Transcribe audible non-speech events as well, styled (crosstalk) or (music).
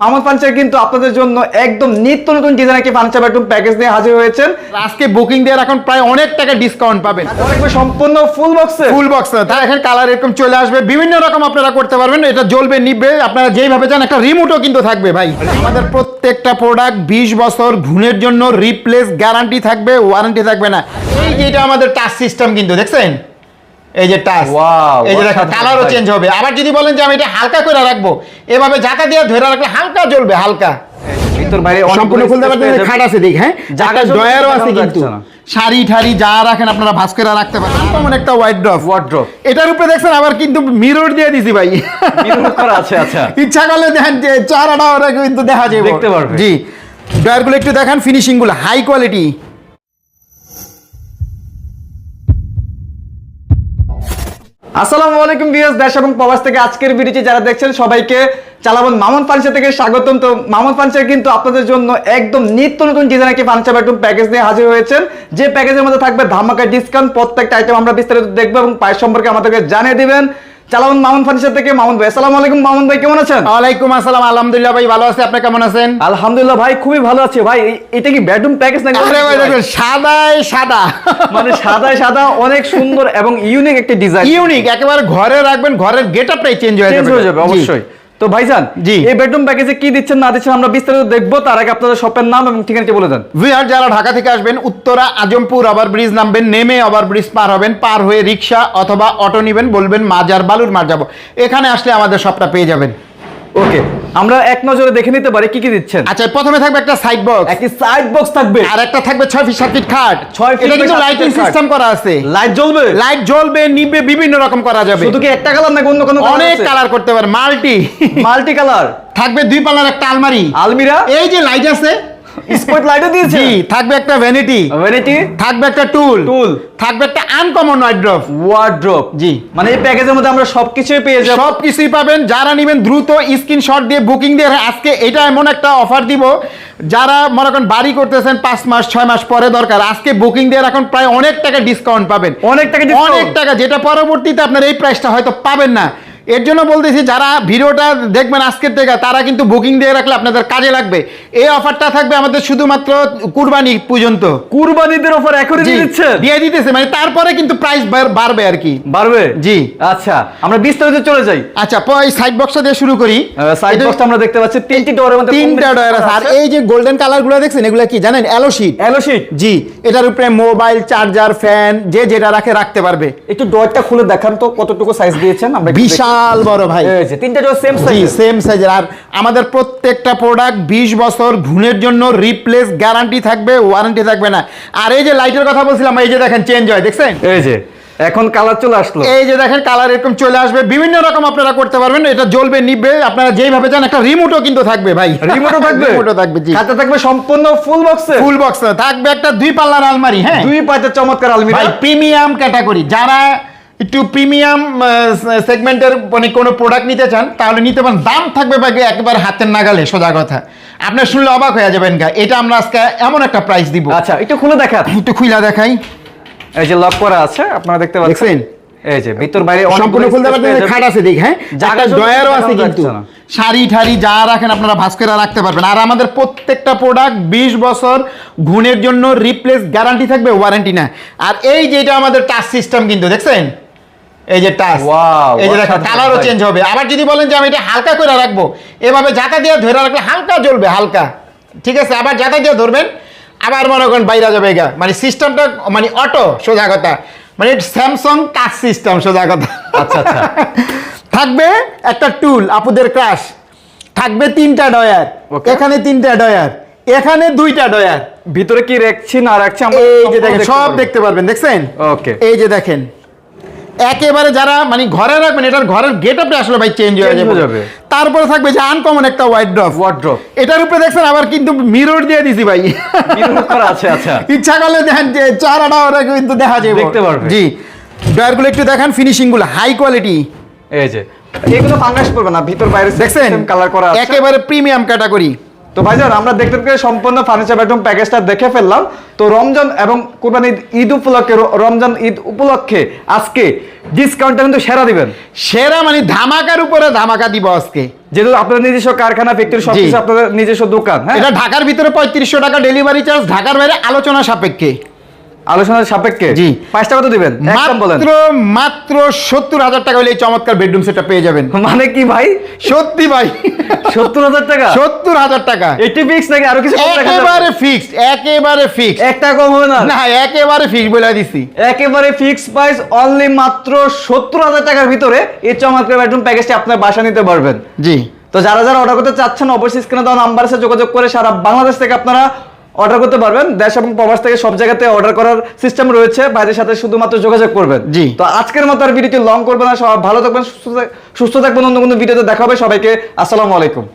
Mahmud furniture কিন্তু আপনাদের জন্য একদম নিত্য নতুন ডিজাইন একটি ফার্নিচার বেডরুম প্যাকেজ নিয়ে হাজির হয়েছেন। আজকে বুকিং দেওয়ার এখন প্রায় অনেক টাকা ডিসকাউন্ট পাবেন। সম্পূর্ণ ফুল বক্সে ফুল বক্স তার এখানে কালার এরকম চলে আসবে। বিভিন্ন রকম আপনারা করতে পারবেন। এটা জ্বলবে নিবে। আপনারা যেইভাবে চান একটা রিমোটও কিন্তু থাকবে ভাই। আমাদের প্রত্যেকটা প্রোডাক্ট বিশ বছর ঘুণের জন্য রিপ্লেস গ্যারান্টি থাকবে ওয়ারেন্টি থাকবে না। এই যে এটা আমাদের টাচ সিস্টেম কিন্তু দেখছেন? এই যে টাচ এই যে অসাধারণ কালারও চেঞ্জ হবে। আবার যদি বলেন যে আমি এটা হালকা করে রাখব এভাবে জাকা দিয়ে ধরে রাখলে হালকা জ্বলবে হালকা। ভিতর বাইরে সম্পূর্ণ খুলতে পারবেন খাট আছে দেখ হ্যাঁ? জায়গা জায়গা ডয়ারও আছে কিন্তু। শাড়ি ঠাড়ি যা রাখেন আপনারা ভাস করে রাখতে পারেন একটা। এটার উপরে দেখছেন আবার কিন্তু মিরর দিয়ে দিছি ভাই। Mirror করা আছে, আচ্ছা। ইচ্ছা করলে দেখেন যে চারাটা ওরা কিন্তু দেখা যাবে। দেখতে পারবে। জি। ডয়ারগুলো একটু দেখেন ফিনিশিংগুলো হাই কোয়ালিটি আসসালামু আলাইকুম বিএস দেশ এবং প্রবাস থেকে আজকের ভিডিওটি যারা দেখছেন সবাইকে চালাবন মামুন ফার্নিচার থেকে স্বাগতম। তো মামুন ফার্নিচার কিন্তু আপনাদের জন্য একদম নিত্য নতুন ডিজাইন একটি ফার্নিচার বেডরুম প্যাকেজ নিয়ে হাজির হয়েছেন। যে প্যাকেজের মধ্যে থাকবে ধামাকা ডিসকাউন্ট প্রত্যেকটা আইটেম আমরা বিস্তারিত দেখব এবং প্রাইস সম্পর্কে আমাদেরকে জানিয়ে দিবেন। চালাবন মামুন ফার্নিচার থেকে মামুন ভাই। আসসালামু আলাইকুম মামুন ভাই কেমন আছেন? ওয়ালাইকুম আসসালাম আলহামদুলিল্লাহ ভাই ভালো আছে। আপনি কেমন আছেন? আলহামদুলিল্লাহ ভাই খুবই ভালো আছে। ভাই এটা কি বেডরুম প্যাকেজ নাকি? আরে ভাই দেখুন সাদায় সাদা। মানে সাদায় সাদা অনেক সুন্দর এবং ইউনিক একটি ডিজাইন ইউনিক একেবারে ঘরে রাখবেন ঘরের গেটআপটাই চেঞ্জ হয়ে চেঞ্জ হয়ে যাবে অবশ্যই। তো ভাইজান জি। এই বেডরুম প্যাকেজে কি দিচ্ছেন না দিচ্ছেন আমরা বিস্তারিত দেখব। তার আগে আপনাদের শপের নাম এবং ঠিকানাটি বলে দেন? ভিআর যারা ঢাকা থেকে আসবেন উত্তরা আজমপুর ওভার ব্রিজ নামবেন নেমে ওভার ব্রিজ পার হবেন পার হয়ে রিক্সা অথবা অটো নেবেন বলবেন মাজার বালুর মার যাব। এখানে আসলে আমাদের শপটা পেয়ে যাবেন। ওকে আমরা এক নজরে দেখে নিতে পারি কি কি দিচ্ছেন। আচ্ছা প্রথমে থাকবে একটা সাইড বক্স একটি সাইড বক্স থাকবে। আর একটা থাকবে 6 ফিট সাত ফিট খাট। 6 ফিট এটা কিন্তু লাইটিং সিস্টেম করা আছে। লাইট জ্বলবে? লাইট জ্বলবে নিবে বিভিন্ন রকম করা যাবে। শুধু কি একটা কালার না অন্য কোনো অনেক কালার করতে পারে মাল্টি মাল্টি কালার থাকবে দুই পাল্লার একটা আলমারি। আলমিরা? এই যে লাইট আছে স্পট লাইটও দিয়েছে? জি থাকবে একটা ভ্যানিটি ভ্যানিটি থাকবে একটা টুল Tool। থাকবে একটা আনকমন ওয়াইড্রপ ওয়ার্ড্রপ জি। মানে এই প্যাকেজের মধ্যে আমরা সবকিছুই পেয়ে যাব। সব কিছুই পাবেন। যারা নেবেন দ্রুত স্ক্রিনশট দিয়ে বুকিং দিয়ে আজকে এটা এমন একটা অফার দিব। যারা মনে করেন বাড়ি করতেছেন পাঁচ মাস ছয় মাস পরে দরকার আজকে বুকিং দিয়ে এখন প্রায় অনেক টাকা ডিসকাউন্ট পাবেন। অনেক টাকা অনেক টাকা যেটা পরবর্তীতে আপনার এই প্রাইসটা হয়তো পাবেন না। এর জন্য বলতেছি যারা ভিডিওটা দেখবেন আজকের থেকে তারা কিন্তু বুকিং দিয়ে রাখলে আপনাদের কাজে লাগবে। এই অফারটা থাকবে আমাদের শুধুমাত্র কুরবানি পর্যন্ত। কুরবানিদের অফার এখনই দিয়ে দিচ্ছেন দিয়ে দিতেছে মানে তারপরে কিন্তু প্রাইস বাড়বে আর কি। বাড়বে? জি। আচ্ছা আমরা বিস্তারিত চলে যাই। আচ্ছা এই সাইড বক্সটা দিয়ে শুরু করি। সাইড বক্সটা আমরা দেখতে পাচ্ছি তিনটি ডোরের মধ্যে তিনটা ডয়ার আছে। আর এই যে গোল্ডেন কালারগুলো দেখছেন এগুলো কি জানেন? অ্যালো শীট এলো শীট জি এটার উপরে মোবাইল চার্জার ফ্যান যে যেটা রাখে রাখতে পারবে। একটু ডোরটা খুলে দেখান তো কতটুকু সাইজ দিয়েছেন আমরা একটু বিশাল বড় ভাই। তিনটা ডোর সেম সাইজ সেম সাইজের আর আমাদের প্রত্যেকটা প্রোডাক্ট বিশ বছর ঘুণের জন্য রিপ্লেস গ্যারান্টি থাকবে ওয়ারেন্টি থাকবে না। আর এই যে লাইটের কথা বলছিলাম এই যে দেখেন চেঞ্জ হয় দেখছেন? এই যে এখন কালার চলে আসলো। এই যে দেখেন কালার এরকম চলে আসবে। বিভিন্ন রকম আপনারা করতে পারবেন এটা জ্বলবে নিবে। আপনারা যেইভাবে চান একটা রিমোটও কিন্তু থাকবে ভাই। রিমোটও থাকবে? (laughs) রিমোটও থাকবে জি। খাতা থাকবে সম্পূর্ণ ফুল বক্সে ফুল বক্স থাকবে একটা দুই পাল্লার আলমারি হ্যাঁ? দুই পাতে চমৎকার আলমারি। ভাই প্রিমিয়াম ক্যাটাগরি যারা একটু প্রিমিয়াম সেগমেন্টের মানে কোনো প্রোডাক্ট নিতে চান তাহলে নিতে পারেন। দাম থাকবে ভাই একেবারে হাতের নাগালে সোজা কথা। আপনার শুনলে অবাক হয়ে যাবেন গা এটা আমরা আজকে এমন একটা প্রাইস দিব। আচ্ছা একটু খুলে দেখান। একটু খুইলা দেখাই। এই যে লক করা আছে আপনারা দেখতে পাচ্ছেন? এই যে ভিতর বাইরে সম্পূর্ণ খুলতে পারবেন খাট আছে দেখ হ্যাঁ? জায়গা ডয়ারও আছে কিন্তু। শাড়ি ঠাড়ি যা রাখেন আপনারা ভাস করে রাখতে পারবেন। আর আমাদের প্রত্যেকটা প্রোডাক্ট বিশ বছর গুণের জন্য রিপ্লেস গ্যারান্টি থাকবে ওয়ারেন্টি না আর এই যেটা আমাদের টাচ সিস্টেম কিন্তু দেখছেন? এই যে টাচ এই যে অসাধারণ কালারও চেঞ্জ হবে। আবার যদি বলেন যে আমি এটা হালকা করে রাখব এভাবে জাতা দিয়ে ধরে রাখলে হালকা জ্বলবে হালকা। ঠিক আছে আবার জাতা দিয়ে ধরবেন আবার মনে করেন বাইরে যাবে মানে সিস্টেমটা মানে অটো সোজা কথা। মানে স্যামসং টাচ সিস্টেম সোজা কথা। আচ্ছা আচ্ছা। (laughs) থাকবে একটা টুল আপুদের ক্রাশ থাকবে তিনটা ডয়ার. এখানে তিনটা ডয়ার এখানে দুইটা ডয়ার ভিতরে কি রাখছি না রাখছি এই যে দেখেন সব দেখতে পারবেন দেখছেন? Okay. এই যে দেখেন। একেবারে যারা মানে ঘরে রাখবেন এটার ঘরের গেট আপে আসলে ভাই চেঞ্জ হয়ে যাবে। তারপরে থাকবে যে আনকমন একটা হোয়াইট ড্রপ Wardrobe। এটার উপরে দেখছেন আবার কিন্তু মিরর দিয়ে দিছি ভাই। আছে, আচ্ছা। (laughs) ইচ্ছা করলে দেখেন যে চারাটা ওরা কিন্তু দেখা যাবে। দেখতে পারবে। জি। ডয়ারগুলো একটু দেখেন ফিনিশিংগুলো হাই কোয়ালিটি এই যে। এগুলো ফাঙ্গাস পড়বে না ভিতর বাইরে দেখছেন? কালার করা আছে। একেবারে প্রিমিয়াম ক্যাটাগরি তো ভাইজান আমরা দেখতে পেয়ে সম্পূর্ণ ফার্নিচার বেডরুম প্যাকেজটা দেখে ফেললাম। তো রমজান এবং কোরবান ঈদ- ঈদ উপলক্ষে রমজান ঈদ উপলক্ষে আজকে ডিসকাউন্টটা কিন্তু সেরা দিবেন। সেরা মানে ধামাকার উপরে ধামাকা দিব আজকে। যেহেতু আপনার নিজস্ব কারখানা ফ্যাক্টরি সবকিছু কিছু আপনাদের নিজস্ব দোকান হ্যাঁ? এটা ঢাকার ভিতরে পঁয়ত্রিশশো টাকা ডেলিভারি চার্জ ঢাকার বাইরে আলোচনা সাপেক্ষে। আলোচনার সাপেক্ষে জি। পাঁচটা কত দিবেন? একদম বলেন। মাত্র মাত্র সত্তর হাজার টাকা হলে এই চমৎকার বেডরুম সেটটা পেয়ে যাবেন। মানে কি ভাই? সত্যি ভাই। সত্তর হাজার টাকা? সত্তর হাজার টাকা। এইটি ফিক্স নাকি আরও কিছু একেবারে ফিক্সড একেবারে ফিক্সড একটা কম হবে না? না একেবারে ফিক্সড বলে দিছি। একেবারে ফিক্স প্রাইস অনলি মাত্র সত্তর হাজার টাকার ভিতরে এই চমৎকার বেডরুম প্যাকেজটি আপনার বাসা নিতে পারবেন। জি। তো যারা যারা অর্ডার করতে চাচ্ছেন অবশ্যই স্ক্রিনে দেওয়া নাম্বার সাথে যোগাযোগ করে সারা বাংলাদেশ থেকে আপনারা অর্ডার করতে পারবেন। দেশ এবং প্রবাস থেকে সব জায়গাতে অর্ডার করার সিস্টেম রয়েছে। বাইরের সাথে শুধুমাত্র যোগাযোগ করবেন। জি। তো আজকের মতো আর ভিডিওটি লং করবেন না। সব ভালো থাকবেন সুস্থ থাক- সুস্থ থাকবেন। অন্য কোনো ভিডিওতে দেখা হবে। সবাইকে আসসালামু আলাইকুম।